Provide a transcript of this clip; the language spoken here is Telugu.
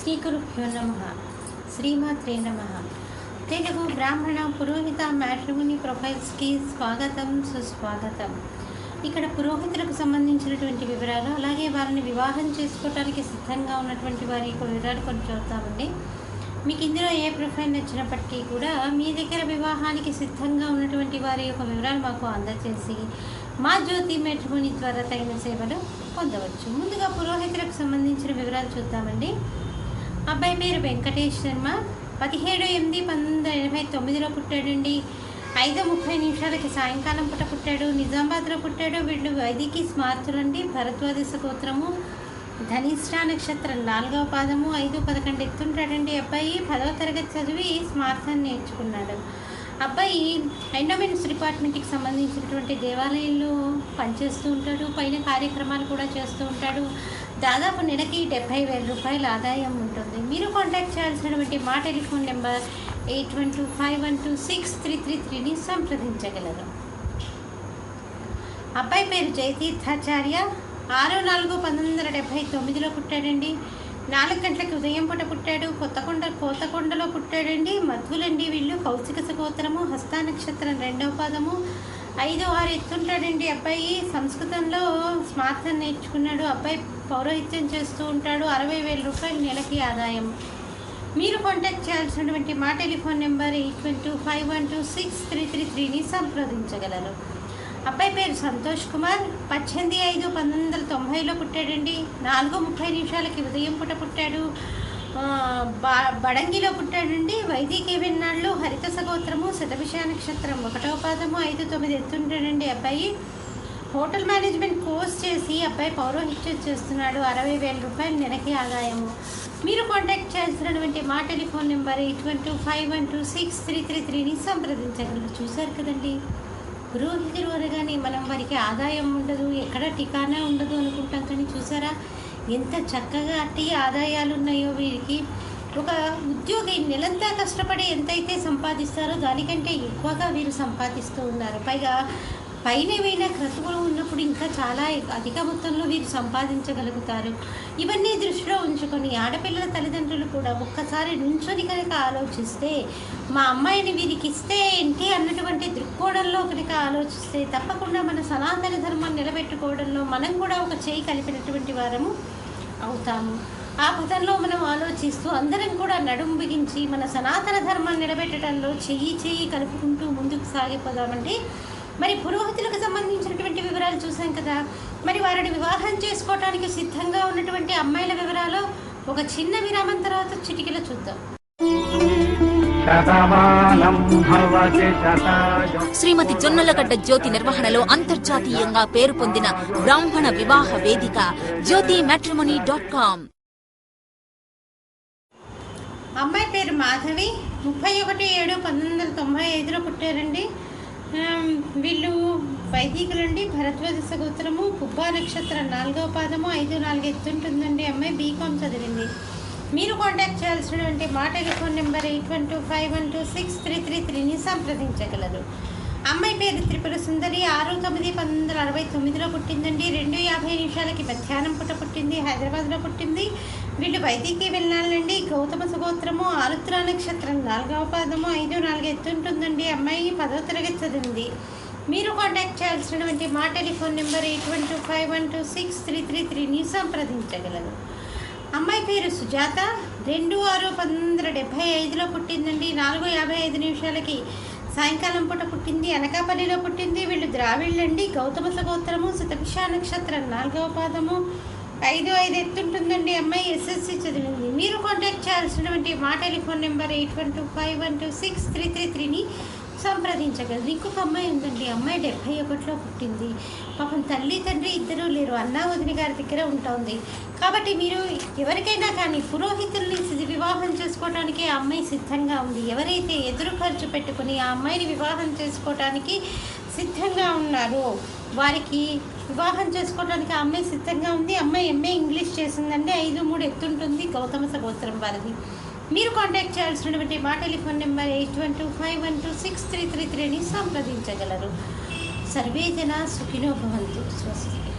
శ్రీ గురుభ్యో నమ. శ్రీమాత్రే నమ. తెలుగు బ్రాహ్మణ పురోహిత మ్యాట్రిమోని ప్రొఫైల్స్కి స్వాగతం సుస్వాగతం. ఇక్కడ పురోహితులకు సంబంధించినటువంటి వివరాలు అలాగే వారిని వివాహం చేసుకోవడానికి సిద్ధంగా ఉన్నటువంటి వారి యొక్క వివరాలు కొన్ని చూద్దామండి. మీకు ఇందులో ఏ ప్రొఫైల్ నచ్చినప్పటికీ కూడా మీ దగ్గర వివాహానికి సిద్ధంగా ఉన్నటువంటి వారి యొక్క వివరాలు మాకు అందజేసి మా జ్యోతి మెట్రోని ద్వారా తగిన సేవలు పొందవచ్చు. ముందుగా పురోహితులకు సంబంధించిన వివరాలు చూద్దామండి. అబ్బాయి పేరు వెంకటేష్ శర్మ. పదిహేడు ఎనిమిది పంతొమ్మిది వందల ఎనభై తొమ్మిదిలో పుట్టాడండి. ఐదు ముప్పై నిమిషాలకి సాయంకాలం పూట పుట్టాడు. నిజామాబాద్లో పుట్టాడు. వీళ్ళు వైదికి స్మార్తులండి. భరద్వాదశ గోత్రము ధనిష్ట నక్షత్రం నాలుగవ పాదము. ఐదు పదకొండు ఎత్తుంటాడండి అబ్బాయి. పదవ తరగతి చదివి స్మార్థాన్ని నేర్చుకున్నాడు. అబ్బాయి ఎండోమెంట్స్ డిపార్ట్మెంట్కి సంబంధించినటువంటి దేవాలయంలో పనిచేస్తూ ఉంటాడు పైన కార్యక్రమాలు కూడా చేస్తూ ఉంటాడు. దాదాపు నెలకి డెబ్బై వేల రూపాయల ఆదాయం ఉంటుంది. మీరు కాంటాక్ట్ చేయాల్సినటువంటి మా telephone number eight one two five one two six three three త్రీని సంప్రదించగలరు. అబ్బాయి పేరు జయతీర్థాచార్య. ఆరు నాలుగు పంతొమ్మిది వందల డెబ్భై తొమ్మిదిలో పుట్టాడండి. నాలుగు గంటలకు ఉదయం పూట పుట్టాడు. కొత్తకొండ కోతకొండలో పుట్టాడండి. మధ్వులండి వీళ్ళు. కౌశిక సుగోత్రము హస్త నక్షత్రం రెండవ పాదము. ఐదు ఆరు ఎత్తుంటాడండి అబ్బాయి. సంస్కృతంలో స్మార్థం నేర్చుకున్నాడు. అబ్బాయి పౌరోహిత్యం చేస్తూ ఉంటాడు. అరవై వేల రూపాయలు నెలకి ఆదాయం. మీరు కాంటాక్ట్ చేయాల్సినటువంటి మా telephone number eight one two five one two six three three త్రీని సంప్రదించగలరు. అబ్బాయి పేరు సంతోష్ కుమార్. పద్దెనిమిది ఐదు పంతొమ్మిది వందల తొంభైలో పుట్టాడండి. నాలుగు ముప్పై నిమిషాలకి ఉదయం పూట పుట్టాడు. బడంగిలో పుట్టాడండి. వైదిక వెన్నాళ్ళు హరిత సగోత్రము శతభిష నక్షత్రం ఒకటో పాదము ఐదు తొమ్మిది ఎత్తుంటాడండి అబ్బాయి. హోటల్ మేనేజ్మెంట్ కోర్స్ చేసి అబ్బాయి పౌరోహిత్యం చేస్తున్నాడు. అరవై వేల రూపాయలు నెలకి ఆదాయము. మీరు కాంటాక్ట్ చేయాల్సినటువంటి మా telephone number eight one two five one two six three three త్రీని సంప్రదించగలరు. చూశారు కదండి? పురోహితులు అనగానే మనం వారికి ఆదాయం ఉండదు ఎక్కడ టికానా ఉండదు అనుకుంటాం. కానీ చూసారా ఎంత చక్కగా అట్టి ఆదాయాలు ఉన్నాయో వీరికి. ఒక ఉద్యోగి నెలంతా కష్టపడి ఎంతైతే సంపాదిస్తారో దానికంటే ఎక్కువగా వీరు సంపాదిస్తూ ఉన్నారు. పైగా పైన ఏవైనా క్రతువులు ఉన్నప్పుడు ఇంకా చాలా అధిక మొత్తంలో వీరు సంపాదించగలుగుతారు. ఇవన్నీ దృష్టిలో ఉంచుకొని ఆడపిల్లల తల్లిదండ్రులు కూడా ఒక్కసారి నుంచొని కనుక ఆలోచిస్తే మా అమ్మాయిని వీరికి ఇస్తే ఏంటి అన్నటువంటి దృక్కోణంలో కనుక ఆలోచిస్తే తప్పకుండా మన సనాతన ధర్మాన్ని నిలబెట్టుకోవడంలో మనం కూడా ఒక చేయి కలిపినటువంటి వారము అవుతాము. ఆ పదంలో మనం ఆలోచిస్తూ అందరం కూడా నడుము బిగించి మన సనాతన ధర్మాన్ని నిలబెట్టడంలో చెయ్యి చెయ్యి కలుపుకుంటూ ముందుకు సాగిపోదామంటే మరి పురోహితులకు సంబంధించినటువంటి వివరాలు చూసాం కదా. మరి వారిని వివాహం చేసుకోవడానికి సిద్ధంగా ఉన్నటువంటి అమ్మాయిల వివరాలు ఒక చిన్న విరామం తర్వాత చిటికలో చూద్దాం. శ్రీమతి జొన్నలగడ్డ జ్యోతి నిర్వహణలో అంతర్జాతీయంగా పేరు పొందిన బ్రాహ్మణ వివాహ వేదిక జ్యోతి మ్యాట్రిమోనీ డాట్ కామ్ అమ్మాయి పేరు మాధవి ముప్పై ఒకటి ఏడు పంతొమ్మిది వందల తొంభై ఐదులో పుట్టారండి. వీళ్ళు వైదికులండి. భరద్వాజ గోత్రము పుబ్బా నక్షత్రం నాలుగవ పాదము ఐదు నాలుగు ఎత్తుంటుందండి అమ్మాయి బీకామ్ చదివింది. మీరు కాంటాక్ట్ చేయాల్సినటువంటి మా telephone number eight one two five one two six three three త్రీని సంప్రదించగలరు. అమ్మాయి పేరు త్రిపుర సుందరి ఆరు తొమ్మిది పంతొమ్మిది వందల అరవై తొమ్మిదిలో పుట్టిందండి. రెండు యాభై నిమిషాలకి మధ్యాహ్నం పుట్ట పుట్టింది హైదరాబాద్లో పుట్టింది. వీళ్ళు వైదికి వెళ్ళాలండి. గౌతమ సుగోత్రము ఆరుద్ర నక్షత్రం నాలుగవ పాదము ఐదు నాలుగు ఎత్తుంటుందండి అమ్మాయి పదవ తరగతి చదివింది. మీరు కాంటాక్ట్ చేయాల్సినటువంటి మా telephone number eight one two five one two six three three త్రీని సంప్రదించగలరు. అమ్మాయి పేరు సుజాత. రెండు ఆరు పంతొమ్మిది వందల డెబ్భై ఐదులో పుట్టిందండి. నాలుగు యాభై ఐదు నిమిషాలకి సాయంకాలం పూట పుట్టింది అనకాపల్లిలో పుట్టింది. వీళ్ళు ద్రావిళ్ళండి గౌతమ సగోత్రము శతభిష నక్షత్రం నాలుగవ పాదము. ఐదు ఐదు ఎత్తుంటుందండి అమ్మాయి ఎస్ఎస్సి చదివింది. మీరు కాంటాక్ట్ చేయాల్సినటువంటి మా telephone number eight one two five one two six three three త్రీని సంప్రదించగలరు ఇంకొక అమ్మాయి ఉందండి. అమ్మాయి డెబ్భై ఒకటిలో పుట్టింది. పాపం తల్లి తండ్రి ఇద్దరూ లేరు. అన్నా వదిన గారి దగ్గర ఉంటుంది. కాబట్టి మీరు ఎవరికైనా కానీ పురోహితుల్ని వివాహం చేసుకోవడానికి ఆ అమ్మాయి సిద్ధంగా ఉంది. ఎవరైతే ఎదురు ఖర్చు పెట్టుకుని ఆ అమ్మాయిని వివాహం చేసుకోవడానికి సిద్ధంగా ఉన్నారో వారికి వివాహం చేసుకోవడానికి ఆ అమ్మాయి సిద్ధంగా ఉంది. అమ్మాయి ఎంఏ ఇంగ్లీష్ చేసిందండి. ఐదు మూడు ఎత్తుంటుంది గౌతమ సగోత్రం వారిది. మీరు కాంటాక్ట్ చేయాల్సినటువంటి మా telephone number eight one two five one two six three three త్రీని సంప్రదించగలరు. సర్వే జన సుఖినో స్వస్తి.